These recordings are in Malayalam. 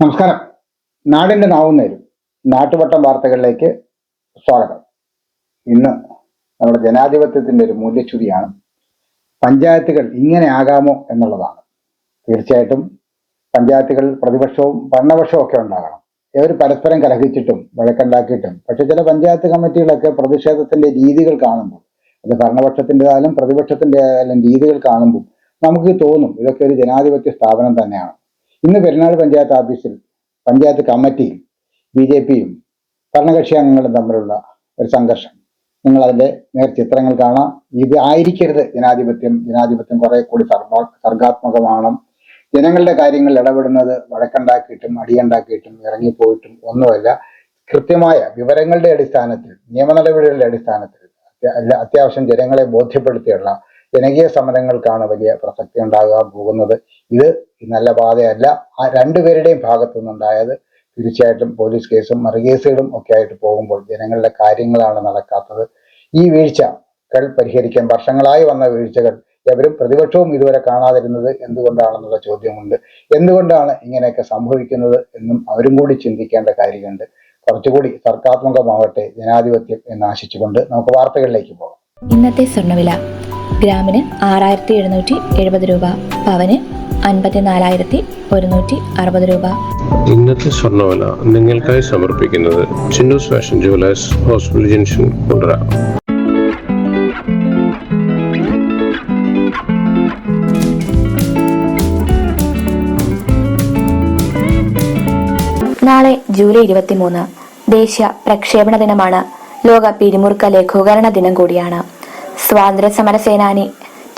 നമസ്കാരം. നാടിന്റെ നാവും നേരും. നാട്ടുവട്ടം വാർത്തകളിലേക്ക് സ്വാഗതം. ഇന്ന് നമ്മുടെ ജനാധിപത്യത്തിന്റെ ഒരു മൂല്യച്യുതിയാണ്. പഞ്ചായത്തുകൾ ഇങ്ങനെ ആകാമോ എന്നുള്ളതാണ്. തീർച്ചയായിട്ടും പഞ്ചായത്തുകൾ പ്രതിപക്ഷവും ഭരണപക്ഷവും ഒക്കെ ഉണ്ടാകണം. ഇവർ പരസ്പരം കലഹിച്ചിട്ടും വഴക്കുണ്ടാക്കിയിട്ടും പക്ഷെ ചില പഞ്ചായത്ത് കമ്മിറ്റികളൊക്കെ പ്രതിഷേധത്തിന്റെ രീതികൾ കാണുമ്പോൾ അത് ഭരണപക്ഷത്തിന്റെതായാലും പ്രതിപക്ഷത്തിന്റെ ആയാലും രീതികൾ കാണുമ്പോൾ നമുക്ക് തോന്നും ഇതൊക്കെ ഒരു ജനാധിപത്യ സ്ഥാപനം തന്നെയാണ്. ഇന്ന് പെരുന്നാൾ പഞ്ചായത്ത് ഓഫീസിൽ പഞ്ചായത്ത് കമ്മിറ്റിയിൽ ബി ജെ പിയും ഭരണകക്ഷി അംഗങ്ങളും തമ്മിലുള്ള ഒരു സംഘർഷം. നിങ്ങൾ അതിന്റെ നേർചിത്രങ്ങൾ കാണാം. ഇത് ആയിരിക്കരുത്. ജനാധിപത്യം ജനാധിപത്യം കുറെ കൂടി സർവ സർഗാത്മകമാണ് ജനങ്ങളുടെ കാര്യങ്ങളിൽ ഇടപെടുന്നത് വഴക്കുണ്ടാക്കിയിട്ടും അടിയുണ്ടാക്കിയിട്ടും ഇറങ്ങിപ്പോയിട്ടും ഒന്നുമല്ല. കൃത്യമായ വിവരങ്ങളുടെ അടിസ്ഥാനത്തിൽ നിയമ നടപടികളുടെ അടിസ്ഥാനത്തിൽ അത്യ- അത്യാവശ്യം ജനങ്ങളെ ബോധ്യപ്പെടുത്തിയുള്ള ജനകീയ സമരങ്ങൾക്കാണ് വലിയ പ്രസക്തി ഉണ്ടാകാൻ പോകുന്നത്. ഇത് നല്ല പാതയല്ല. ആ രണ്ടുപേരുടെയും ഭാഗത്തു നിന്നുണ്ടായത് തീർച്ചയായിട്ടും പോലീസ് കേസും മറുകേസുകളും ഒക്കെ ആയിട്ട് പോകുമ്പോൾ ജനങ്ങളുടെ കാര്യങ്ങളാണ് നടക്കാത്തത്. ഈ വീഴ്ചകൾ പരിഹരിക്കാൻ വർഷങ്ങളായി വന്ന വീഴ്ചകൾ എവരും പ്രതിപക്ഷവും ഇതുവരെ കാണാതിരുന്നത് എന്തുകൊണ്ടാണെന്നുള്ള ചോദ്യമുണ്ട്. എന്തുകൊണ്ടാണ് ഇങ്ങനെയൊക്കെ സംഭവിക്കുന്നത് എന്നും അവരും കൂടി ചിന്തിക്കേണ്ട കാര്യമുണ്ട്. കുറച്ചുകൂടി സർക്കാത്മകമാവട്ടെ ജനാധിപത്യം എന്നാശിച്ചുകൊണ്ട് നമുക്ക് വാർത്തകളിലേക്ക് പോകാം. ഇന്നത്തെ സ്വർണവില ഗ്രാമിന് ആറായിരത്തി എഴുന്നൂറ്റി എഴുപത് രൂപ പവന് അൻപത്തിനാലായിരത്തി ഒരുന്നൂറ്റി അറുപത് രൂപ. ഇന്നത്തെ സ്വർണവില നിങ്ങൾക്കായി സമർപ്പിക്കുന്നത് Chinnus fashion jewellers hospital junction Kundara. നാളെ ജൂലൈ ഇരുപത്തിമൂന്ന് ദേശീയ പ്രക്ഷേപണ ദിനമാണ്. ലോക പിരിമുറുക്ക ലഘൂകരണ ദിനം കൂടിയാണ്. സ്വാതന്ത്ര്യ സമര സേനാനി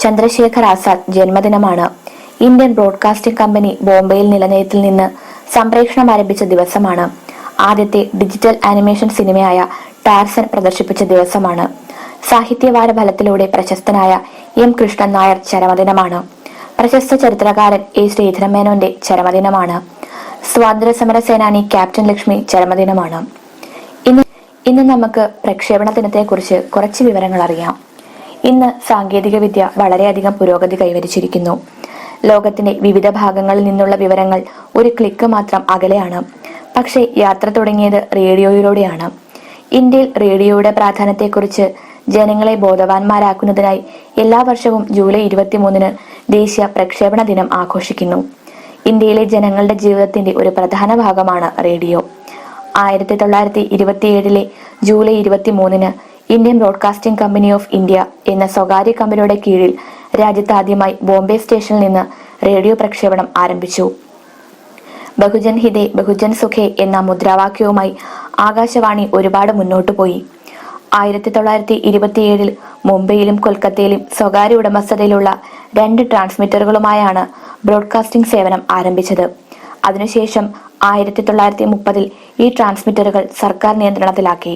ചന്ദ്രശേഖർ ആസാദ് ജന്മദിനമാണ്. ഇന്ത്യൻ ബ്രോഡ്കാസ്റ്റിംഗ് കമ്പനി ബോംബെയിൽ നിലനിയത്തിൽ നിന്ന് സംപ്രേഷണം ആരംഭിച്ച ദിവസമാണ്. ആദ്യത്തെ ഡിജിറ്റൽ ആനിമേഷൻ സിനിമയായ ടാർസൻ പ്രദർശിപ്പിച്ച ദിവസമാണ്. സാഹിത്യവാര ഫലത്തിലൂടെ പ്രശസ്തനായ എം കൃഷ്ണൻ നായർ ചരമദിനമാണ്. പ്രശസ്ത ചരിത്രകാരൻ എ ശ്രീധരമേനോന്റെ ചരമദിനമാണ്. സ്വാതന്ത്ര്യ സമര സേനാനി ക്യാപ്റ്റൻ ലക്ഷ്മി ചരമദിനമാണ്. ഇന്ന് ഇന്ന് നമുക്ക് പ്രക്ഷേപണ ദിനത്തെക്കുറിച്ച് കുറച്ച് വിവരങ്ങൾ അറിയാം. ഇന്ന് സാങ്കേതിക വിദ്യ വളരെയധികം പുരോഗതി കൈവരിച്ചിരിക്കുന്നു. ലോകത്തിന്റെ വിവിധ ഭാഗങ്ങളിൽ നിന്നുള്ള വിവരങ്ങൾ ഒരു ക്ലിക്ക് മാത്രം അകലെയാണ്. പക്ഷേ യാത്ര തുടങ്ങിയത് റേഡിയോയിലൂടെയാണ്. ഇന്ത്യയിൽ റേഡിയോയുടെ പ്രാധാന്യത്തെക്കുറിച്ച് ജനങ്ങളെ ബോധവാന്മാരാക്കുന്നതിനായി എല്ലാ വർഷവും ജൂലൈ ഇരുപത്തിമൂന്നിന് ദേശീയ പ്രക്ഷേപണ ദിനം ആഘോഷിക്കുന്നു. ഇന്ത്യയിലെ ജനങ്ങളുടെ ജീവിതത്തിന്റെ ഒരു പ്രധാന ഭാഗമാണ് റേഡിയോ. ആയിരത്തി തൊള്ളായിരത്തി ഇരുപത്തിയേഴിലെ ജൂലൈ ഇരുപത്തി മൂന്നിന് Indian broadcasting company of India എന്ന സ്വകാര്യ കമ്പനിയുടെ കീഴിൽ രാജ്യത്ത് ആദ്യമായി ബോംബെ സ്റ്റേഷനിൽ നിന്ന് റേഡിയോ പ്രക്ഷേപണം ആരംഭിച്ചു. ബഹുജൻ ഹിതേ ബഹുജൻ സുഖേ എന്ന മുദ്രാവാക്യവുമായി ആകാശവാണി ഒരുപാട് മുന്നോട്ടു പോയി. ആയിരത്തി തൊള്ളായിരത്തി ഇരുപത്തിയേഴിൽ മുംബൈയിലും കൊൽക്കത്തയിലും സ്വകാര്യ ഉടമസ്ഥതയിലുള്ള രണ്ട് ട്രാൻസ്മിറ്ററുകളുമായാണ് ബ്രോഡ്കാസ്റ്റിംഗ് സേവനം ആരംഭിച്ചത്. അതിനുശേഷം ആയിരത്തി തൊള്ളായിരത്തി മുപ്പതിൽ ഈ ട്രാൻസ്മിറ്ററുകൾ സർക്കാർ നിയന്ത്രണത്തിലാക്കി.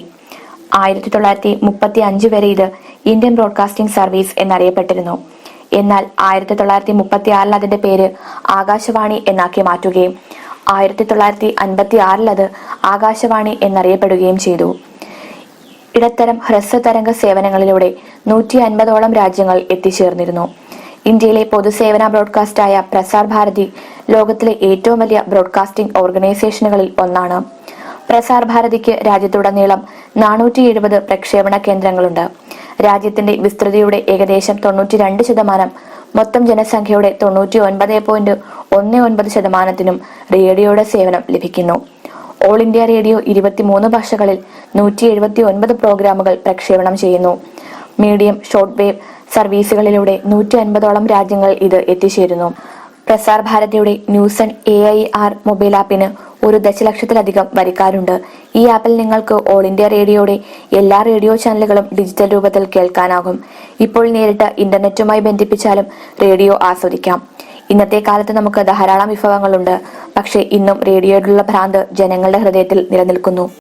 ആയിരത്തി തൊള്ളായിരത്തി മുപ്പത്തി അഞ്ച് വരെ ഇത് ഇന്ത്യൻ ബ്രോഡ്കാസ്റ്റിംഗ് സർവീസ് എന്നറിയപ്പെട്ടിരുന്നു. എന്നാൽ ആയിരത്തി തൊള്ളായിരത്തി മുപ്പത്തി ആറിൽ അതിന്റെ പേര് ആകാശവാണി എന്നാക്കി മാറ്റുകയും ആയിരത്തി തൊള്ളായിരത്തി അൻപത്തി ആറിൽ അത് ആകാശവാണി എന്നറിയപ്പെടുകയും ചെയ്തു. ഇടത്തരം ഹ്രസ്വതരംഗ സേവനങ്ങളിലൂടെ നൂറ്റി അൻപതോളം രാജ്യങ്ങൾ എത്തിച്ചേർന്നിരുന്നു. ഇന്ത്യയിലെ പൊതുസേവന ബ്രോഡ്കാസ്റ്റായ പ്രസാർ ഭാരതി ലോകത്തിലെ ഏറ്റവും വലിയ ബ്രോഡ്കാസ്റ്റിംഗ് ഓർഗനൈസേഷനുകളിൽ ഒന്നാണ്. പ്രസാർ ഭാരതിക്ക് രാജ്യത്തുടനീളം നാനൂറ്റി എഴുപത് പ്രക്ഷേപണ കേന്ദ്രങ്ങളുണ്ട്. രാജ്യത്തിന്റെ വിസ്തൃതിയുടെ ഏകദേശം തൊണ്ണൂറ്റി രണ്ട് ശതമാനം മൊത്തം ജനസംഖ്യയുടെ തൊണ്ണൂറ്റി ഒൻപത് പോയിന്റ് ഒന്ന് ഒൻപത് ശതമാനത്തിനും റേഡിയോയുടെ സേവനം ലഭിക്കുന്നു. ഓൾ ഇന്ത്യ റേഡിയോ ഇരുപത്തിമൂന്ന് ഭാഷകളിൽ നൂറ്റി എഴുപത്തി ഒൻപത് പ്രോഗ്രാമുകൾ പ്രക്ഷേപണം ചെയ്യുന്നു. മീഡിയം ഷോർട്ട് വേവ് സർവീസുകളിലൂടെ നൂറ്റി അൻപതോളം രാജ്യങ്ങൾ ഇത് എത്തിച്ചേരുന്നു. Prasar ഭാരതിയുടെ news on A I R mobile ആപ്പിന് ഒരു ദശലക്ഷത്തിലധികം വരിക്കാരുണ്ട്. ഈ ആപ്പിൽ നിങ്ങൾക്ക് ഓൾ ഇന്ത്യ റേഡിയോയുടെ എല്ലാ റേഡിയോ ചാനലുകളും ഡിജിറ്റൽ രൂപത്തിൽ കേൾക്കാനാകും. ഇപ്പോൾ നേരിട്ട് ഇന്റർനെറ്റുമായി ബന്ധിപ്പിച്ചാലും റേഡിയോ ആസ്വദിക്കാം. ഇന്നത്തെ കാലത്ത് നമുക്ക് ധാരാളം വിഭവങ്ങളുണ്ട്. പക്ഷേ ഇന്നും റേഡിയോയിലുള്ള ഭ്രാന്ത് ജനങ്ങളുടെ ഹൃദയത്തിൽ നിലനിൽക്കുന്നു.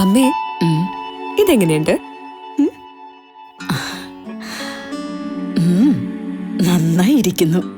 അമ്മേ ഇതെങ്ങനെയുണ്ട്? നന്നായിരിക്കുന്നു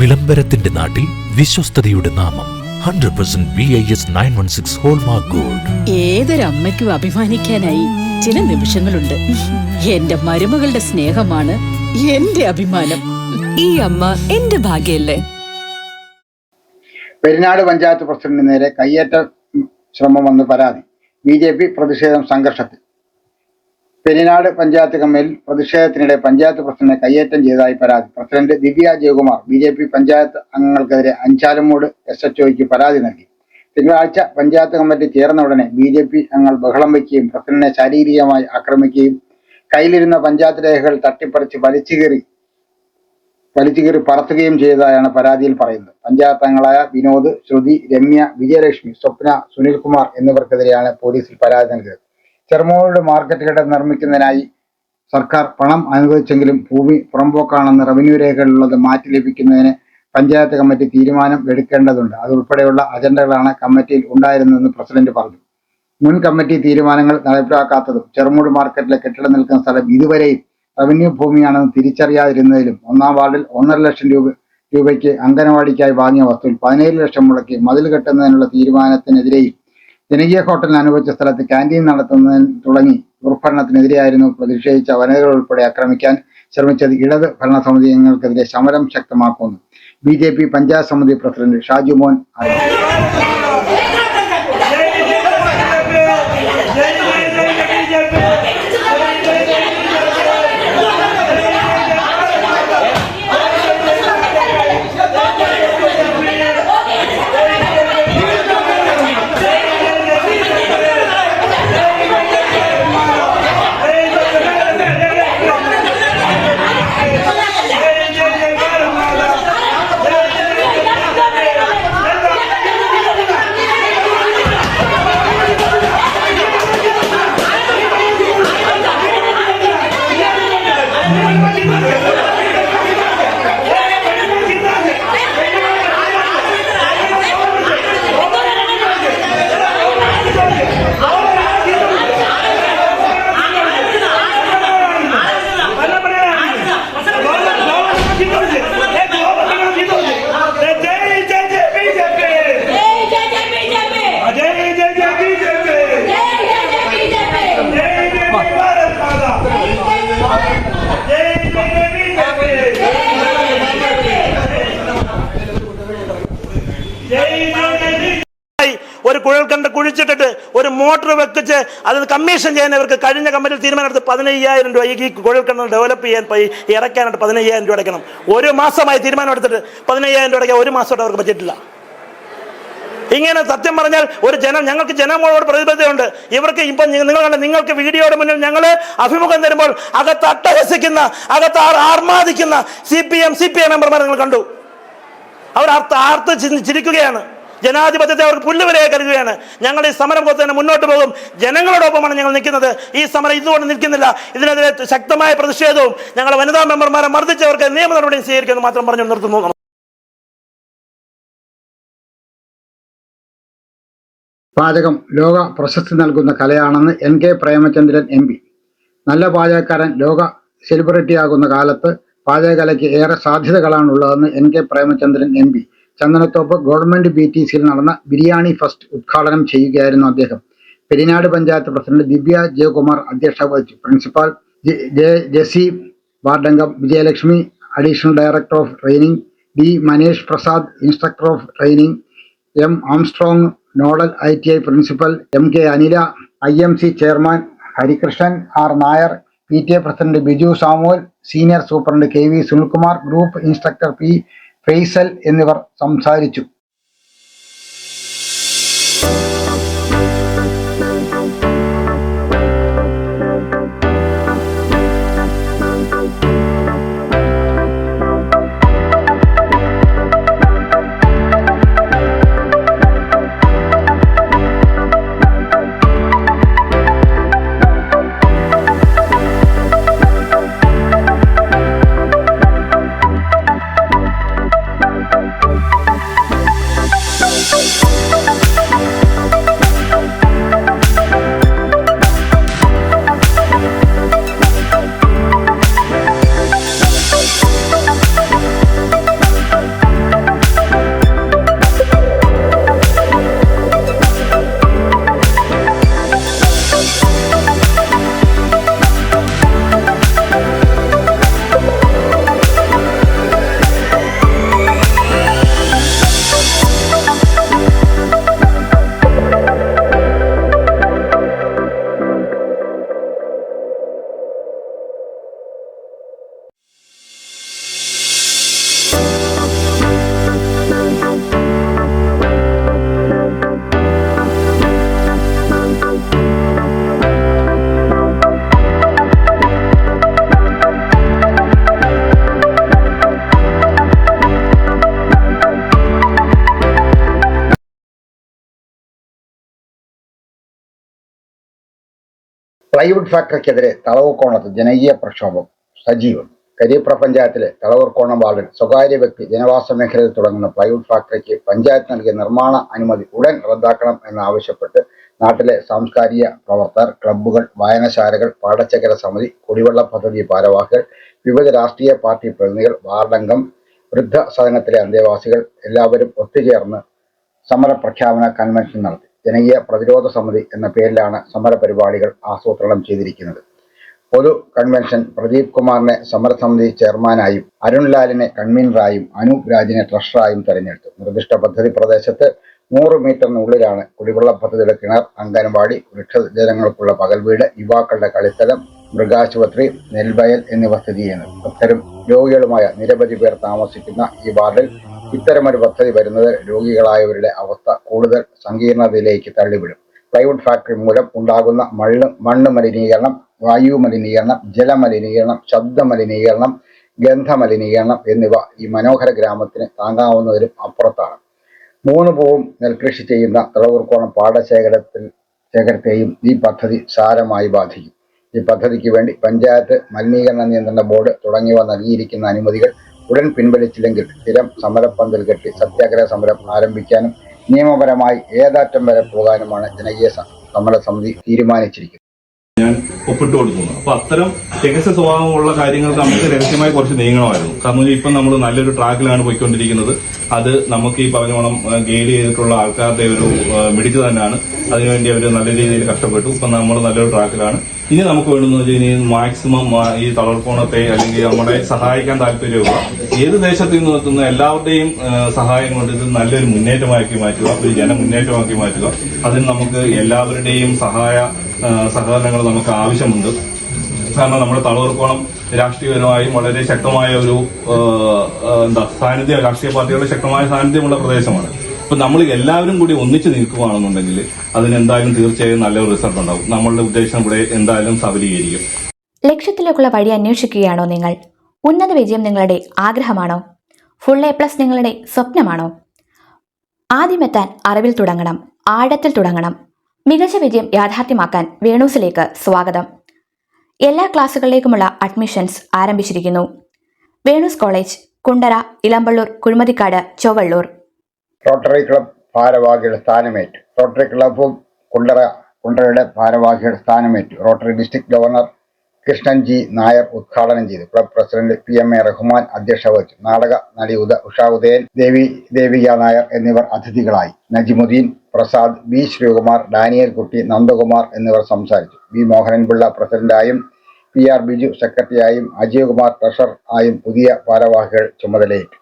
വിളംബരത്തിന്റെ നാട്ടിൽ വിശ്വസ്തയുടെ നാമം. Hundred percent B I S nine one six hallmark gold ഏതൊരമ്മയ്ക്കും അഭിമാനിക്കാനായി ചില നിമിഷങ്ങളുണ്ട്. എന്റെ മരുമകളുടെ സ്നേഹമാണ് എന്റെ അഭിമാനം. ഈ അമ്മ എന്റെ ഭാഗ്യല്ലേ? പെരിനാട് പഞ്ചായത്ത് പ്രസിഡന്റിന് നേരെ കയ്യേറ്റ ശ്രമം വന്ന് പരാതി. ബി ജെ പി പ്രതിഷേധം സംഘർഷത്തിൽ. പെരിനാട് പഞ്ചായത്ത് കമ്മിറ്റിയിൽ പ്രതിഷേധത്തിനിടെ പഞ്ചായത്ത് പ്രസിഡന്റിനെ കയ്യേറ്റം ചെയ്തതായി പരാതി. President Divya Jayakumar B J P panchayat അംഗങ്ങൾക്കെതിരെ Anchalumoodu S H ഒയ്ക്ക് പരാതി നൽകി. തിങ്കളാഴ്ച പഞ്ചായത്ത് കമ്മിറ്റി ചേർന്ന ഉടനെ ബി ജെ പി അംഗങ്ങൾ ബഹളം വയ്ക്കുകയും പ്രസിഡന്റിനെ ശാരീരികമായി ആക്രമിക്കുകയും കയ്യിലിരുന്ന പഞ്ചായത്ത് രേഖകൾ തട്ടിപ്പറിച്ച് വലിച്ചു കീറി വലിച്ചു കീറി പറത്തുകയും ചെയ്തതായാണ് പരാതിയിൽ പറയുന്നത്. പഞ്ചായത്ത് അംഗങ്ങളായ വിനോദ് ശ്രുതി രമ്യ വിജയലക്ഷ്മി സ്വപ്ന സുനിൽകുമാർ എന്നിവർക്കെതിരെയാണ് പോലീസിൽ പരാതി നൽകിയത്. ചെറുമൂട് മാർക്കറ്റ് കെട്ടിടം നിർമ്മിക്കുന്നതിനായി സർക്കാർ പണം അനുവദിച്ചെങ്കിലും ഭൂമി പുറമ്പോക്കാണെന്ന് റവന്യൂ രേഖകളിലുള്ളത് മാറ്റി ലഭിക്കുന്നതിന് പഞ്ചായത്ത് കമ്മിറ്റി തീരുമാനം എടുക്കേണ്ടതുണ്ട്. അതുൾപ്പെടെയുള്ള അജണ്ടകളാണ് കമ്മിറ്റിയിൽ ഉണ്ടായിരുന്നതെന്ന് പ്രസിഡന്റ് പറഞ്ഞു. മുൻ കമ്മിറ്റി തീരുമാനങ്ങൾ നടപ്പിലാക്കാത്തതും ചെറുമൂട് മാർക്കറ്റിലെ കെട്ടിടം നിൽക്കുന്ന സ്ഥലം ഇതുവരെയും റവന്യൂ ഭൂമിയാണെന്ന് തിരിച്ചറിയാതിരുന്നതിലും ഒന്നാം വാർഡിൽ ഒന്നര ലക്ഷം രൂപ രൂപയ്ക്ക് അംഗനവാടിക്കായി വാങ്ങിയ വസ്തുവിൽ പതിനേഴ് ലക്ഷം മുടക്കി മതിൽ കെട്ടുന്നതിനുള്ള തീരുമാനത്തിനെതിരെയും ജനകീയ ഹോട്ടലിന് അനുവദിച്ച സ്ഥലത്ത് ക്യാന്റീൻ നടത്തുന്നതിന് തുടങ്ങി ദുർഭരണത്തിനെതിരെയായിരുന്നു പ്രതിഷേധിച്ച വനിതകൾ ഉൾപ്പെടെ ആക്രമിക്കാൻ ശ്രമിച്ചത് ഇടത് ഭരണസമിതി അംഗങ്ങൾക്കെതിരെ സമരം ശക്തമാക്കുന്നു. ബി ജെ പി പഞ്ചായത്ത് സമിതി പ്രസിഡന്റ് ഷാജു അറിയിച്ചു കമ്മീഷൻ ചെയ്യുന്നവർക്ക് കഴിഞ്ഞ കമ്പനിയിൽ തീരുമാനമെടുത്ത് പതിനയ്യായിരം രൂപ ഈ കുഴൽക്കണ്ട് ഡെവലപ്പ് ചെയ്യാൻ ഇറക്കാനായിട്ട് പതിനയ്യായിരം രൂപ അടയ്ക്കണം. ഒരു മാസമായി തീരുമാനമെടുത്തിട്ട് പതിനയ്യായിരം രൂപ അടയ്ക്കാൻ ഒരു മാസമായിട്ട് അവർക്ക് പറ്റിയിട്ടില്ല. ഇങ്ങനെ സത്യം പറഞ്ഞാൽ ഒരു ജനം ഞങ്ങൾക്ക് ജനങ്ങളോട് പ്രതിബദ്ധതയുണ്ട്. ഇവർക്ക് ഇപ്പം നിങ്ങൾ കണ്ട നിങ്ങൾക്ക് വീഡിയോയുടെ മുന്നിൽ ഞങ്ങൾ അഭിമുഖം തരുമ്പോൾ അകത്ത് അട്ടഹസിക്കുന്ന അകത്ത് ആർമാദിക്കുന്ന C P M C P I മെമ്പർമാർ നിങ്ങൾ കണ്ടു. അവർ ആർത്ത് ആർത്ത് ചിരിക്കുകയാണ്. ജനാധിപത്യത്തെ അവർക്ക് പുല്ലുവിലയെ കരുതുകയാണ്. ഞങ്ങൾ ഈ സമരം പോലെ തന്നെ മുന്നോട്ട് പോകും. ജനങ്ങളോടൊപ്പമാണ് ഞങ്ങൾ നിൽക്കുന്നത്. ഈ സമരം ഇതുകൊണ്ട് നിൽക്കുന്നില്ല. ഇതിനെതിരെ ശക്തമായ പ്രതിഷേധവും ഞങ്ങൾ വനിതാ മെമ്പർമാരെ മർദ്ദിച്ചവർക്ക് നിയമ നടപടി സ്വീകരിക്കുമെന്ന് മാത്രം പറഞ്ഞു നിർത്തുന്നു. പാചകം ലോക പ്രശസ്തി നൽകുന്ന കലയാണെന്ന് N K Premachandran M P. നല്ല പാചകക്കാരൻ ലോക സെലിബ്രിറ്റി സെലിബ്രിറ്റിയാകുന്ന കാലത്ത് പാചകകലയ്ക്ക് ഏറെ സാധ്യതകളാണുള്ളതെന്ന് N K Premachandran M P. Chandanathoppu government B T സിയിൽ നടന്ന ബിരിയാണി ഫസ്റ്റ് ഉദ്ഘാടനം ചെയ്യുകയായിരുന്നു അദ്ദേഹം. പെരിനാട് പഞ്ചായത്ത് പ്രസിഡന്റ് ദിവ്യ ജയകുമാർ അധ്യക്ഷത വഹിച്ചു. Principal Jessy വാർഡംഗം Vijayalakshmi additional director of training D Manesh Prasad instructor of training M Armstrong nodal I T I principal M K Anila I M C chairman Harikrishnan R Nair P T A president Biju Samuel senior superintendent K V Sunilkumar group instructor P Faisal എന്നിവർ സംസാരിച്ചു. പ്ലൈവുഡ് ഫാക്ടറിക്കെതിരെ തളവുകോണത്ത് ജനകീയ പ്രക്ഷോഭം സജീവം. കരിയപ്ര പഞ്ചായത്തിലെ തളവൂർക്കോണം വാർഡിൽ സ്വകാര്യ വ്യക്തി ജനവാസ മേഖലയിൽ തുടങ്ങുന്ന പ്ലൈവുഡ് ഫാക്ടറിക്ക് പഞ്ചായത്ത് നൽകിയ നിർമ്മാണ അനുമതി ഉടൻ റദ്ദാക്കണം എന്നാവശ്യപ്പെട്ട് നാട്ടിലെ സാംസ്കാരിക പ്രവർത്തകർ ക്ലബ്ബുകൾ വായനശാലകൾ പാടശേഖര സമിതി കുടിവെള്ള പദ്ധതി ഭാരവാഹികൾ വിവിധ രാഷ്ട്രീയ പാർട്ടി പ്രതിനിധികൾ വാർഡംഗം വൃദ്ധസദനത്തിലെ അന്തേവാസികൾ എല്ലാവരും ഒത്തുചേർന്ന് സമരപ്രഖ്യാപന കൺവെൻഷൻ നടത്തി. ജനകീയ പ്രതിരോധ സമിതി എന്ന പേരിലാണ് സമര പരിപാടികൾ ആസൂത്രണം ചെയ്തിരിക്കുന്നത്. പൊതു കൺവെൻഷൻ പ്രദീപ് കുമാറിനെ സമരസമിതി ചെയർമാനായും അരുൺലാലിനെ കൺവീനറായും അനൂപ് രാജിനെ ട്രഷറായും തെരഞ്ഞെടുത്തു. നിർദ്ദിഷ്ട പദ്ധതി പ്രദേശത്ത് നൂറ് മീറ്ററിനുള്ളിലാണ് കുടിവെള്ള പദ്ധതിയുടെ കിണർ അംഗൻവാടി വൃക്ഷജനങ്ങൾക്കുള്ള പകൽ വീട് യുവാക്കളുടെ കളിസ്ഥലം മൃഗാശുപത്രി നെൽവയൽ എന്നിവ സ്ഥിതി ചെയ്യുന്നത്. ഭക്തരും രോഗികളുമായ നിരവധി പേർ താമസിക്കുന്ന ഈ വാർഡിൽ ഇത്തരമൊരു പദ്ധതി വരുന്നത് രോഗികളായവരുടെ അവസ്ഥ കൂടുതൽ സങ്കീർണതയിലേക്ക് തള്ളിവിടും. പ്ലൈവുഡ് ഫാക്ടറി മൂലം ഉണ്ടാകുന്ന മണ്ണ് മണ്ണ് മലിനീകരണം വായു മലിനീകരണം ജലമലിനീകരണം ശബ്ദ മലിനീകരണം ഗന്ധമലിനീകരണം എന്നിവ ഈ മനോഹര ഗ്രാമത്തിന് താങ്ങാവുന്നതിലും അപ്പുറത്താണ്. മൂന്ന് പൂവും നെൽകൃഷി ചെയ്യുന്ന തിളവൂർക്കോണം പാടശേഖരത്തിൽ ശേഖരത്തെയും ഈ പദ്ധതി സാരമായി ബാധിക്കും. ഈ പദ്ധതിക്ക് വേണ്ടി പഞ്ചായത്ത് മലിനീകരണ നിയന്ത്രണ ബോർഡ് തുടങ്ങിയവ നൽകിയിരിക്കുന്ന അനുമതികൾ ഉടൻ പിൻവലിച്ചില്ലെങ്കിൽ സ്ഥിരം സമരപ്പന്തൽ കെട്ടി സത്യാഗ്രഹ സമരം ആരംഭിക്കാനും നിയമപരമായി ഏതാറ്റം വരെ പോകാനുമാണ് ജനകീയ സമരസമിതി തീരുമാനിച്ചിരിക്കുന്നത്. ഞാൻ ഒപ്പിട്ട് കൊടുക്കുന്നു. അപ്പൊ അത്തരം രഹസ്യ സ്വഭാവമുള്ള കാര്യങ്ങൾ നമുക്ക് രഹസ്യമായി കുറച്ച് നീങ്ങണമായിരുന്നു. കാരണം ഇപ്പം നമ്മൾ നല്ലൊരു ട്രാക്കിലാണ് പോയിക്കൊണ്ടിരിക്കുന്നത്. അത് നമുക്ക് ഈ പറഞ്ഞോളം ഗൈഡ് ചെയ്തിട്ടുള്ള ആൾക്കാരുടെ ഒരു മിടിച്ചു തന്നെയാണ്. അതിനുവേണ്ടി അവർ നല്ല രീതിയിൽ കഷ്ടപ്പെട്ടു. ഇപ്പം നമ്മൾ നല്ലൊരു ട്രാക്കിലാണ്. ഇനി നമുക്ക് വേണമെന്ന് വെച്ചാൽ ഇനി മാക്സിമം ഈ തളർക്കോണത്തെ അല്ലെങ്കിൽ നമ്മളെ സഹായിക്കാൻ താല്പര്യമുള്ള ഏത് ദേശത്ത് നിന്ന് എത്തുന്ന എല്ലാവരുടെയും സഹായം കൊണ്ട് ഇത് നല്ലൊരു മുന്നേറ്റമാക്കി മാറ്റുക ഒരു ജനമുന്നേറ്റമാക്കി മാറ്റുക. അതിന് നമുക്ക് എല്ലാവരുടെയും സഹായ സഹകരണങ്ങൾ നമുക്ക് ആവശ്യമുണ്ട്. കാരണം നമ്മുടെ തളവർക്കോണം രാഷ്ട്രീയപരമായും വളരെ ശക്തമായ ഒരു എന്താ സാന്നിധ്യം രാഷ്ട്രീയ പാർട്ടികളുടെ ശക്തമായ സാന്നിധ്യമുള്ള പ്രദേശമാണ്. അപ്പൊ നമ്മൾ എല്ലാവരും കൂടി ഒന്നിച്ച് നിൽക്കുകയാണെന്നുണ്ടെങ്കിൽ അതിന് എന്തായാലും തീർച്ചയായും നല്ല റിസൾട്ട് ഉണ്ടാവും. നമ്മളുടെ ഉദ്ദേശം ഇവിടെ എന്തായാലും സഫലീകരിക്കും ലക്ഷ്യത്തിലേക്കുള്ള വഴി അന്വേഷിക്കുകയാണോ നിങ്ങൾ? ഉന്നത വിജയം നിങ്ങളുടെ ആഗ്രഹമാണോ? ഫുൾ എ പ്ലസ് നിങ്ങളുടെ സ്വപ്നമാണോ? ആദ്യമെത്താൻ അറിവിൽ തുടങ്ങണം ആഴത്തിൽ തുടങ്ങണം. മികച്ച വിജയം യാഥാർത്ഥ്യമാക്കാൻ വേണൂസിലേക്ക് സ്വാഗതം. എല്ലാ ക്ലാസ്സുകളിലേക്കുമുള്ള അഡ്മിഷൻസ് ആരംഭിച്ചിരിക്കുന്നു. Venu's college Kundara Elampalloor Kuzhimathikkad Chowallur. Rotary club ഭാരവാഹികളുടെ സ്ഥാനമേറ്റു. റോട്ടറി ക്ലബും കുണ്ടറ കുണ്ടറയുടെ ഭാരവാഹിയുടെ സ്ഥാനമേറ്റു. Rotary district governor Krishnan G Nair ഉദ്ഘാടനം ചെയ്തു. Club president P M A Rahman അധ്യക്ഷത വഹിച്ചു. നാടക നടി ഉദ ഉഷ ഉദയൻ ദേവി ദേവിക നായർ എന്നിവർ അതിഥികളായി. നജിമുദ്ദീൻ പ്രസാദ് ബി ശ്രീകുമാർ ഡാനിയൽ കുട്ടി നന്ദകുമാർ എന്നിവർ സംസാരിച്ചു. ബി മോഹനൻപിള്ള പ്രസിഡന്റായും പി ആർ ബിജു സെക്രട്ടറിയായും അജയ് ട്രഷർ ആയും പുതിയ ഭാരവാഹികൾ ചുമതലയേറ്റു.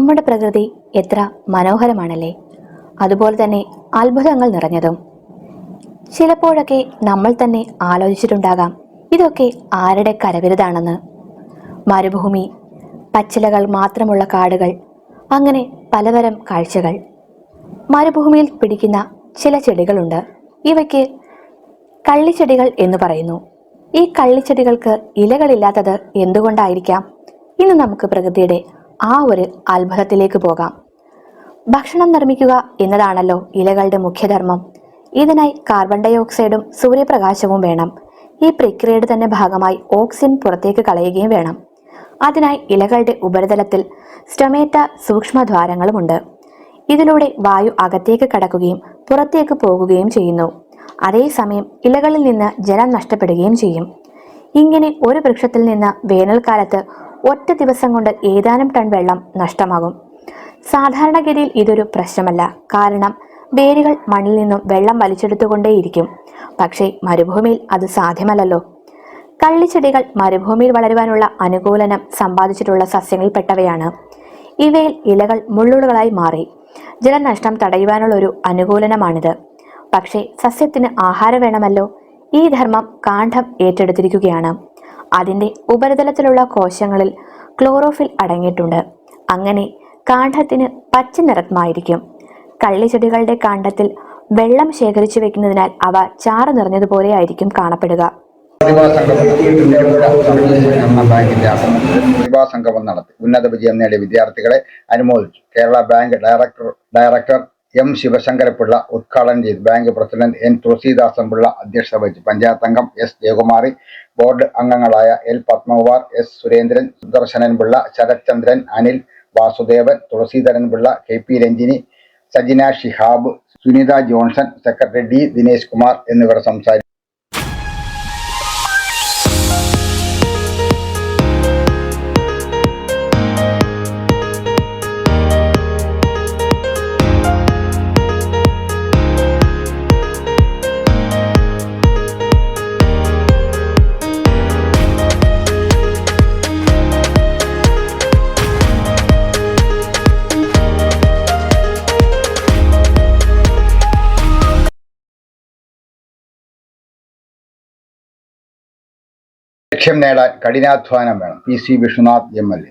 നമ്മുടെ പ്രകൃതി എത്ര മനോഹരമാണല്ലേ? അതുപോലെ തന്നെ അത്ഭുതങ്ങൾ നിറഞ്ഞതും. ചിലപ്പോഴൊക്കെ നമ്മൾ തന്നെ ആലോചിച്ചിട്ടുണ്ടാകാം ഇതൊക്കെ ആരുടെ കരവിരുതാണെന്ന്. മരുഭൂമി പച്ചിലകൾ മാത്രമുള്ള കാടുകൾ അങ്ങനെ പലതരം കാഴ്ചകൾ. മരുഭൂമിയിൽ പിടിക്കുന്ന ചില ചെടികളുണ്ട്. ഇവയ്ക്ക് കള്ളിച്ചെടികൾ എന്ന് പറയുന്നു. ഈ കള്ളിച്ചെടികൾക്ക് ഇലകളില്ലാത്തത് എന്തുകൊണ്ടായിരിക്കാം? ഇന്ന് നമുക്ക് പ്രകൃതിയുടെ ആ ഒരു അത്ഭുതത്തിലേക്ക് പോകാം. ഭക്ഷണം നിർമ്മിക്കുക എന്നതാണല്ലോ ഇലകളുടെ മുഖ്യധർമ്മം. ഇതിനായി കാർബൺ ഡൈ ഓക്സൈഡും സൂര്യപ്രകാശവും വേണം. ഈ പ്രക്രിയയുടെ തന്നെ ഭാഗമായി ഓക്സിജൻ പുറത്തേക്ക് കളയുകയും വേണം. അതിനായി ഇലകളുടെ ഉപരിതലത്തിൽ സ്റ്റൊമേറ്റ സൂക്ഷ്മദ്വാരങ്ങളുമുണ്ട് ഇതിലൂടെ വായു അകത്തേക്ക് കടക്കുകയും പുറത്തേക്ക് പോകുകയും ചെയ്യുന്നു. അതേസമയം ഇലകളിൽ നിന്ന് ജലം നഷ്ടപ്പെടുകയും ചെയ്യും. ഇങ്ങനെ ഒരു വൃക്ഷത്തിൽ നിന്ന് വേനൽക്കാലത്ത് ഒറ്റ ദിവസം കൊണ്ട് ഏതാനും ടൺ വെള്ളം നഷ്ടമാകും. സാധാരണഗതിയിൽ ഇതൊരു പ്രശ്നമല്ല. കാരണം വേരുകൾ മണ്ണിൽ നിന്നും വെള്ളം വലിച്ചെടുത്തുകൊണ്ടേയിരിക്കും. പക്ഷേ മരുഭൂമിയിൽ അത് സാധ്യമല്ലല്ലോ. കള്ളിച്ചെടികൾ മരുഭൂമിയിൽ വളരുവാനുള്ള അനുകൂലനം സമ്പാദിച്ചിട്ടുള്ള സസ്യങ്ങളിൽപ്പെട്ടവയാണ് ഇവയിൽ ഇലകൾ മുള്ളുകളായി മാറി. ജലനഷ്ടം തടയുവാനുള്ള ഒരു അനുകൂലനമാണിത്. പക്ഷേ സസ്യത്തിന് ആഹാരം വേണമല്ലോ? ഈ ധർമ്മം കാണ്ഡം ഏറ്റെടുത്തിരിക്കുകയാണ്. അതിന്റെ ഉപരിതലത്തിലുള്ള കോശങ്ങളിൽ ക്ലോറോഫിൽ അടങ്ങിയിട്ടുണ്ട്. അങ്ങനെ കാണ്ഡത്തിന് പച്ച നിറമായിരിക്കും. കള്ളിച്ചെടികളുടെ കാണ്ഡത്തിൽ വെള്ളം ശേഖരിച്ചു വെക്കുന്നതിനാൽ അവ ചാറ് നിറഞ്ഞതുപോലെ ആയിരിക്കും കാണപ്പെടുക. നടത്തി. ഉന്നത വിജയം നേടിയ വിദ്യാർത്ഥികളെ അനുമോദിച്ചു. Kerala bank director director M Sivasankarapillai ഉദ്ഘാടനം ചെയ്തു. Bank president N Thulaseedasan Pillai അധ്യക്ഷത വഹിച്ചു. പഞ്ചായത്ത് അംഗം എസ് ജയകുമാറി ബോർഡ് അംഗങ്ങളായ L Padmakumar S Surendran Sudarsanan Pillai Sarathchandran Anil Vasudevan Thulaseedharan Pillai K P Ranjini Sajina Shihab Sunitha Johnson secretary D Dinesh Kumar എന്നിവർ സംസാരിച്ചു. ലക്ഷ്യം നേടാൻ കഠിനാധ്വാനം വേണം. P C Vishnunath M L A.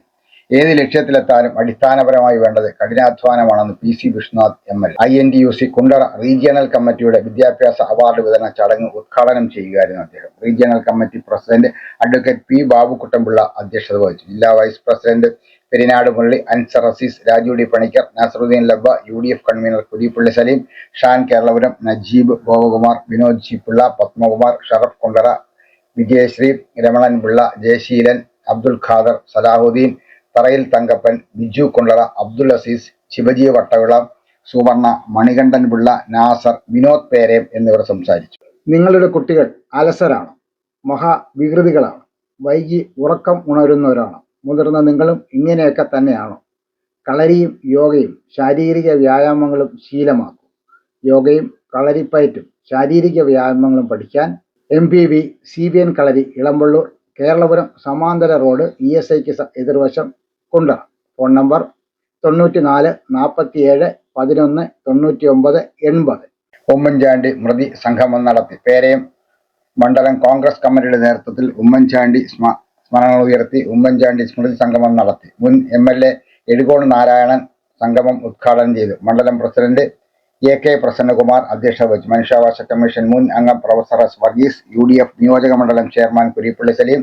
ഏത് ലക്ഷ്യത്തിലെത്താനും അടിസ്ഥാനപരമായി വേണ്ടത് കഠിനാധ്വാനമാണെന്ന് P C Vishnunath M L I N D U C Kundara regional കമ്മിറ്റിയുടെ വിദ്യാഭ്യാസ അവാർഡ് വിതരണ ചടങ്ങ് ഉദ്ഘാടനം ചെയ്യുകയായിരുന്നു അദ്ദേഹം. Regional committee president advocate P Babukuttanpillai അധ്യക്ഷത വഹിച്ചു. ജില്ലാ vice president Perinad Murali Anzar Azeez Raju D Panicker Nasarudeen Labba U D F convener Kurippally Saleem Shan Keralapuram Najeeb Gopakumar Vinod G Pillai Padmakumar Sharaf Kundara Vijayasree Ramanan Pillai Jayaseelan Abdul Khader Salahudeen Tharayil Thankappan Biju കൊണ്ടറ Abdul Azeez Shivaji Vattavila സുവർണ മണികണ്ഠൻ പിള്ള നാസർ വിനോദ് പേരേം എന്നിവർ സംസാരിച്ചു. നിങ്ങളുടെ കുട്ടികൾ അലസരാണ് മഹാവികൃതികളാണ് വൈകി ഉറക്കം ഉണരുന്നവരാണ് മുതിർന്ന നിങ്ങളും ഇങ്ങനെയൊക്കെ തന്നെയാണോ. കളരിയും യോഗയും ശാരീരിക വ്യായാമങ്ങളും ശീലമാക്കും. യോഗയും കളരിപ്പയറ്റും ശാരീരിക വ്യായാമങ്ങളും പഠിക്കാൻ M P V C B N Kalari Elampalloor Keralapuram സമാന്തര റോഡ് ഇ എസ് ഐക്ക് എതിർവശം കൊണ്ട ഫോൺ നമ്പർ തൊണ്ണൂറ്റി നാല് നാൽപ്പത്തി ഏഴ് പതിനൊന്ന് തൊണ്ണൂറ്റി ഒമ്പത് എൺപത്. ഉമ്മൻചാണ്ടി മൃതി സംഗമം നടത്തി. പേരയം മണ്ഡലം കോൺഗ്രസ് കമ്മിറ്റിയുടെ നേതൃത്വത്തിൽ ഉമ്മൻചാണ്ടി സ്മരണ ഉയർത്തി ഉമ്മൻചാണ്ടി സ്മൃതി സംഗമം നടത്തി. മുൻ M L A Ezhukone Narayanan സംഗമം ഉദ്ഘാടനം ചെയ്തു. മണ്ഡലം പ്രസിഡന്റ് എ കെ പ്രസന്നകുമാർ അധ്യക്ഷത വഹിച്ചു മനുഷ്യാവകാശ കമ്മീഷൻ മുൻ അംഗം professor S Varghese U D F നിയോജക മണ്ഡലം chairman Kurippally Saleem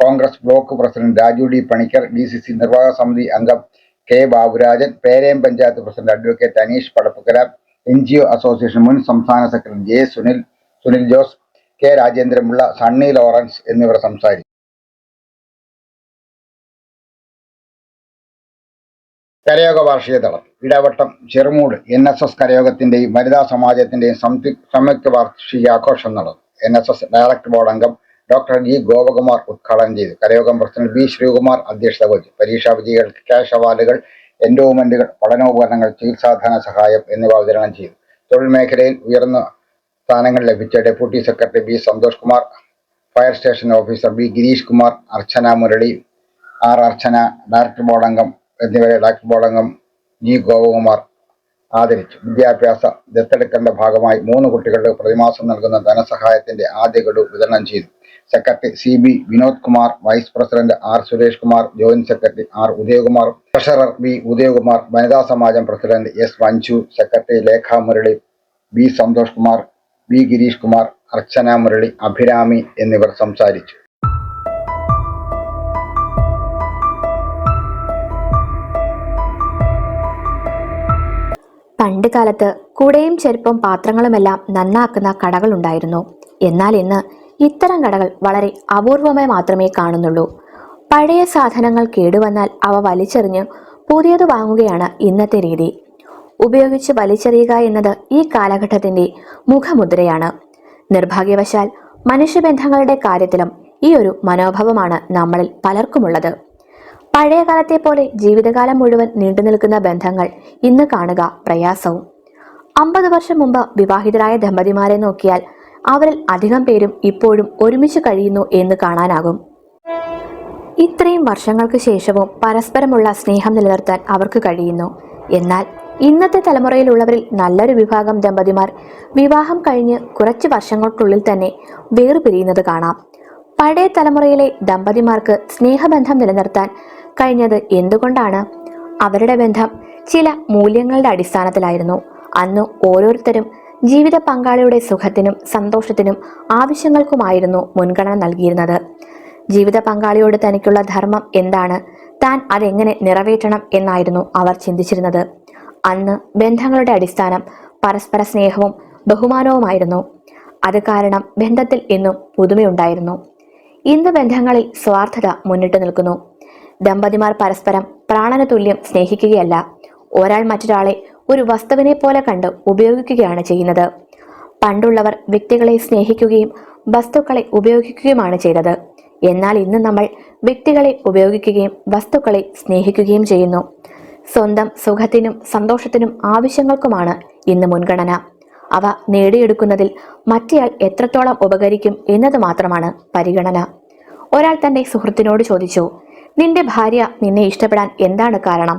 Congress block president Raju D Panicker D C C നിർവാഹക സമിതി അംഗം K Baburajan Perayam panchayat president advocate Aneesh Padappukara N G O association മുൻ സംസ്ഥാന secretary J Sunil Sunil Jose K Rajendramulla Sunny Lawrence എന്നിവർ സംസാരിച്ചു. കരയോഗ വാർഷിക ദളം Edavattom Cherumoodu N S S കരയോഗത്തിന്റെയും വനിതാ സമാജത്തിന്റെയും സംയുക്ത വാർഷികാഘോഷം നടന്നു. N S S director board അംഗം ഡോക്ടർ ജി ഗോപകുമാർ ഉദ്ഘാടനം ചെയ്തു. കരയോഗം പ്രസിഡന്റ് ബി ശ്രീകുമാർ അധ്യക്ഷത വഹിച്ചു. പരീക്ഷാ വിജയികൾക്ക് ക്യാഷ് അവാർഡുകൾ എൻഡോമെന്റുകൾ പഠനോപകരണങ്ങൾ ചികിത്സാധന സഹായം എന്നിവ വിതരണം ചെയ്തു. തൊഴിൽ മേഖലയിൽ ഉയർന്ന സ്ഥാനങ്ങൾ ലഭിച്ച deputy secretary B Santhosh Kumar fire station officer B Gireesh Kumar Archana Murali R Archana director board അംഗം എന്നിവരെ ഡാക്ടർ ബോളങ്ങം ജി ഗോപകുമാർ ആദരിച്ചു. വിദ്യാഭ്യാസ ദത്തെടുക്കേണ്ട ഭാഗമായി മൂന്ന് കുട്ടികളുടെ പ്രതിമാസം നൽകുന്ന ധനസഹായത്തിന്റെ ആദ്യ ഗഡു വിതരണം ചെയ്തു. Secretary C B Vinod Kumar vice president R Suresh Kumar joint secretary R Udayakumar treasurer B Udayakumar വനിതാ സമാജം president S Vanchu secretary Lekha Murali B Santhosh Kumar B Gireesh Kumar Archana Murali Abhirami എന്നിവർ സംസാരിച്ചു. പണ്ട് കാലത്ത് കുടയും ചെരുപ്പും പാത്രങ്ങളുമെല്ലാം നന്നാക്കുന്ന കടകൾ ഉണ്ടായിരുന്നു. എന്നാൽ ഇന്ന് ഇത്തരം കടകൾ വളരെ അപൂർവമായി മാത്രമേ കാണുന്നുള്ളൂ. പഴയ സാധനങ്ങൾ കേടുവന്നാൽ അവ വലിച്ചെറിഞ്ഞ് പുതിയത് വാങ്ങുകയാണ് ഇന്നത്തെ രീതി. ഉപയോഗിച്ച് വലിച്ചെറിയുക എന്നത് ഈ കാലഘട്ടത്തിന്റെ മുഖമുദ്രയാണ്. നിർഭാഗ്യവശാൽ മനുഷ്യബന്ധങ്ങളുടെ കാര്യത്തിലും ഈ ഒരു മനോഭാവമാണ് നമ്മളിൽ പലർക്കുമുള്ളത്. പഴയ കാലത്തെ പോലെ ജീവിതകാലം മുഴുവൻ നീണ്ടു നിൽക്കുന്ന ബന്ധങ്ങൾ ഇന്ന് കാണുക പ്രയാസവും. അമ്പത് വർഷം മുമ്പ് വിവാഹിതരായ ദമ്പതിമാരെ നോക്കിയാൽ അവരിൽ അധികം പേരും ഇപ്പോഴും ഒരുമിച്ച് കഴിയുന്നു എന്ന് കാണാനാകും. ഇത്രയും വർഷങ്ങൾക്ക് ശേഷവും പരസ്പരമുള്ള സ്നേഹം നിലനിർത്താൻ അവർക്ക് കഴിയുന്നു. എന്നാൽ ഇന്നത്തെ തലമുറയിലുള്ളവരിൽ നല്ലൊരു വിഭാഗം ദമ്പതിമാർ വിവാഹം കഴിഞ്ഞ് കുറച്ച് വർഷങ്ങൾക്കുള്ളിൽ തന്നെ വേർപിരിയുന്നത് കാണാം. പഴയ തലമുറയിലെ ദമ്പതിമാർക്ക് സ്നേഹബന്ധം നിലനിർത്താൻ കഴിഞ്ഞത് എന്തുകൊണ്ടാണ്? അവരുടെ ബന്ധം ചില മൂല്യങ്ങളുടെ അടിസ്ഥാനത്തിലായിരുന്നു. അന്ന് ഓരോരുത്തരും ജീവിത പങ്കാളിയുടെ സുഖത്തിനും സന്തോഷത്തിനും ആവശ്യങ്ങൾക്കുമായിരുന്നു മുൻഗണന നൽകിയിരുന്നത്. ജീവിത പങ്കാളിയോട് തനിക്കുള്ള ധർമ്മം എന്താണ്? താൻ അതെങ്ങനെ നിറവേറ്റണം എന്നായിരുന്നു അവർ ചിന്തിച്ചിരുന്നത്. അന്ന് ബന്ധങ്ങളുടെ അടിസ്ഥാനം പരസ്പര സ്നേഹവും ബഹുമാനവുമായിരുന്നു. അത് കാരണം ബന്ധത്തിൽ എന്നും പുതുമയുണ്ടായിരുന്നു. ഇന്ന് ബന്ധങ്ങളിൽ സ്വാർത്ഥത മുന്നിട്ട് നിൽക്കുന്നു. ദമ്പതിമാർ പരസ്പരം പ്രാണന തുല്യം സ്നേഹിക്കുകയല്ല. ഒരാൾ മറ്റൊരാളെ ഒരു വസ്തുവിനെ പോലെ കണ്ട് ഉപയോഗിക്കുകയാണ് ചെയ്യുന്നത്. പണ്ടുള്ളവർ വ്യക്തികളെ സ്നേഹിക്കുകയും വസ്തുക്കളെ ഉപയോഗിക്കുകയുമാണ് ചെയ്തത്. എന്നാൽ ഇന്ന് നമ്മൾ വ്യക്തികളെ ഉപയോഗിക്കുകയും വസ്തുക്കളെ സ്നേഹിക്കുകയും ചെയ്യുന്നു. സ്വന്തം സുഖത്തിനും സന്തോഷത്തിനും ആവശ്യങ്ങൾക്കുമാണ് ഇന്ന് മുൻഗണന. അവ നേടിയെടുക്കുന്നതിൽ മറ്റേയാൾ എത്രത്തോളം ഉപകരിക്കും എന്നത് മാത്രമാണ് പരിഗണന. ഒരാൾ തന്റെ സുഹൃത്തിനോട് ചോദിച്ചു നിന്റെ ഭാര്യ നിന്നെ ഇഷ്ടപ്പെടാൻ എന്താണ് കാരണം?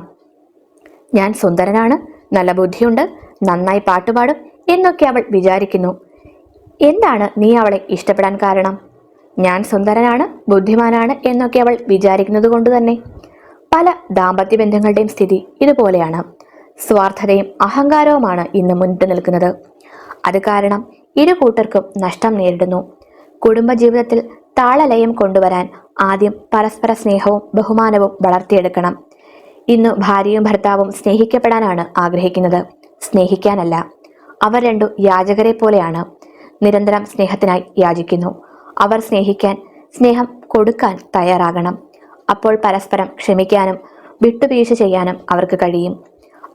ഞാൻ സുന്ദരനാണ് നല്ല ബുദ്ധിയുണ്ട് നന്നായി പാട്ടുപാടും എന്നൊക്കെ അവൾ വിചാരിക്കുന്നു. എന്താണ് നീ അവളെ ഇഷ്ടപ്പെടാൻ കാരണം? ഞാൻ സുന്ദരനാണ് ബുദ്ധിമാനാണ് എന്നൊക്കെ അവൾ വിചാരിക്കുന്നത് കൊണ്ട് തന്നെ. പല ദാമ്പത്യ ബന്ധങ്ങളുടെയും സ്ഥിതി ഇതുപോലെയാണ്. സ്വാർത്ഥതയും അഹങ്കാരവുമാണ് ഇന്ന് മുന്നിട്ട് നിൽക്കുന്നത്. അത് കാരണം ഇരു കൂട്ടർക്കും നഷ്ടം നേരിടുന്നു. കുടുംബജീവിതത്തിൽ താളലയം കൊണ്ടുവരാൻ ആദ്യം പരസ്പര സ്നേഹവും ബഹുമാനവും വളർത്തിയെടുക്കണം. ഇന്നു ഭാര്യയും ഭർത്താവും സ്നേഹിക്കപ്പെടാനാണ് ആഗ്രഹിക്കുന്നത്. സ്നേഹിക്കാനല്ല. അവർ രണ്ടു യാചകരെ പോലെയാണ്. നിരന്തരം സ്നേഹത്തിനായി യാചിക്കുന്നു. അവർ സ്നേഹിക്കാൻ സ്നേഹം കൊടുക്കാൻ തയ്യാറാകണം. അപ്പോൾ പരസ്പരം ക്ഷമിക്കാനും വിട്ടുവീഴ്ച ചെയ്യാനും അവർക്ക് കഴിയും.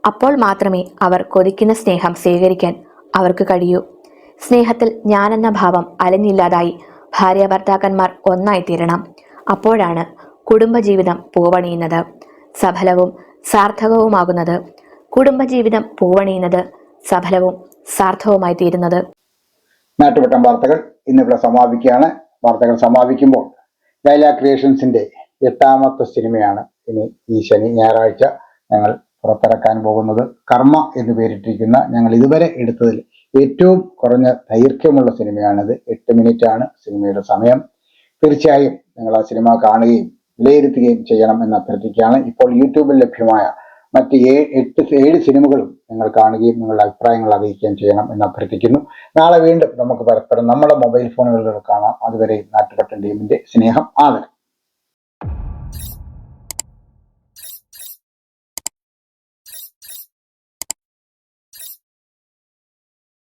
അപ്പോൾ മാത്രമേ അവർ കൊതിക്കുന്ന സ്നേഹം സ്വീകരിക്കാൻ അവർക്ക് കഴിയൂ. സ്നേഹത്തിൽ ഞാനെന്ന ഭാവം അലഞ്ഞില്ലാതായി ഭാര്യ ഭർത്താക്കന്മാർ ഒന്നായിത്തീരണം. അപ്പോഴാണ് കുടുംബജീവിതം പൂവണിയുന്നത്. സഫലവും സാർത്ഥകവുമാകുന്നത്. കുടുംബജീവിതം പൂവണിയുന്നത് സഫലവും സാർത്ഥകവുമായി തീരുന്നത് നാട്ടുവട്ടം വാർത്തകൾ ഇന്നിവിടെ സമാപിക്കുകയാണ്. വാർത്തകൾ സമാപിക്കുമ്പോൾ ലൈല ക്രിയേഷൻസിന്റെ എട്ടാമത്തെ സിനിമയാണ് ഇനി ഈ ശനി ഞായറാഴ്ച ഞങ്ങൾ പുറത്തിറക്കാൻ പോകുന്നത്. കർമ്മ എന്ന് പേരിട്ടിരിക്കുന്ന ഞങ്ങൾ ഇതുവരെ എടുത്തതിൽ ഏറ്റവും കുറഞ്ഞ ദൈർഘ്യമുള്ള സിനിമയാണിത്. എട്ട് മിനിറ്റ് ആണ് സിനിമയുടെ സമയം. തീർച്ചയായും നിങ്ങൾ ആ സിനിമ കാണുകയും വിലയിരുത്തുകയും ചെയ്യണം എന്ന് അഭ്യർത്ഥിക്കുകയാണ്. ഇപ്പോൾ യൂട്യൂബിൽ ലഭ്യമായ മറ്റ് ഏ എട്ട് ഏഴ് സിനിമകളും നിങ്ങൾ കാണുകയും നിങ്ങളുടെ അഭിപ്രായങ്ങൾ അറിയിക്കുകയും ചെയ്യണം എന്ന് അഭ്യർത്ഥിക്കുന്നു. നാളെ വീണ്ടും നമുക്ക് പരസ്പരം നമ്മുടെ മൊബൈൽ ഫോണുകളിൽ കാണാം. അതുവരെ നാട്ടുപട്ടൻ ടീമിന്റെ സ്നേഹം ആദരം.